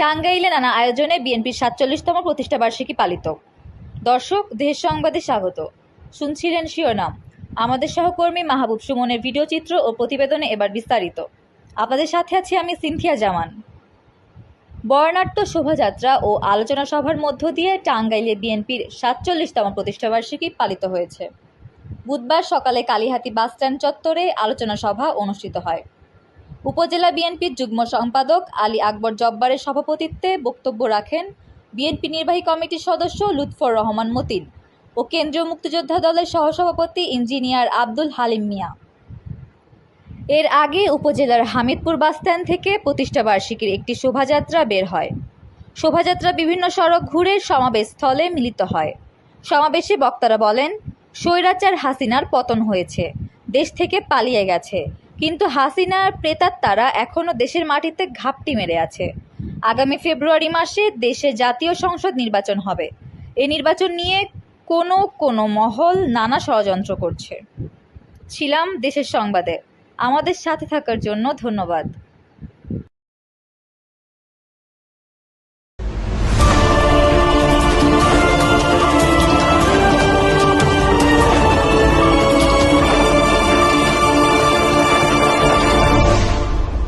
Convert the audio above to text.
টাঙ্গাইলে নানা আয়োজনে বিএনপির সাতচল্লিশতম প্রতিষ্ঠাবার্ষিকী পালিত। দর্শক, দেশ সংবাদে স্বাগত। শুনছিলেন শিরোনাম। আমাদের সহকর্মী মাহবুব সুমনের ভিডিও চিত্র ও প্রতিবেদনে এবার বিস্তারিত। আপনাদের সাথে আছি আমি সিনথিয়া জামান। বর্ণাঢ্য শোভাযাত্রা ও আলোচনা সভার মধ্য দিয়ে টাঙ্গাইলে বিএনপির সাতচল্লিশতম প্রতিষ্ঠাবার্ষিকী পালিত হয়েছে। বুধবার সকালে কালীহাতি বাসস্ট্যান্ড চত্বরে আলোচনা সভা অনুষ্ঠিত হয়। উপজেলা বিএনপির যুগ্ম সম্পাদক আলী আকবর জব্বারের সভাপতিত্বে বক্তব্য রাখেন বিএনপি নির্বাহী কমিটির সদস্য লুৎফর রহমান মতিন ও কেন্দ্রীয় মুক্তিযোদ্ধা দলের সহসভাপতি ইঞ্জিনিয়ার আব্দুল হালিম মিয়া। এর আগে উপজেলার হামিদপুর বাসস্ট্যান্ড থেকে প্রতিষ্ঠাবার্ষিকীর একটি শোভাযাত্রা বের হয়। শোভাযাত্রা বিভিন্ন সড়ক ঘুরে সমাবেশ স্থলে মিলিত হয়। সমাবেশে বক্তারা বলেন, স্বৈরাচার হাসিনার পতন হয়েছে। দেশ থেকে পালিয়ে গেছে। কিন্তু হাসিনার প্রেতাত্মারা এখনও দেশের মাটিতে ঘাপটি মেরে আছে। আগামী ফেব্রুয়ারি মাসে দেশে জাতীয় সংসদ নির্বাচন হবে। এই নির্বাচন নিয়ে কোনো কোনো মহল নানা ষড়যন্ত্র করছে। ছিলাম দেশের সংবাদে। আমাদের সাথে থাকার জন্য ধন্যবাদ।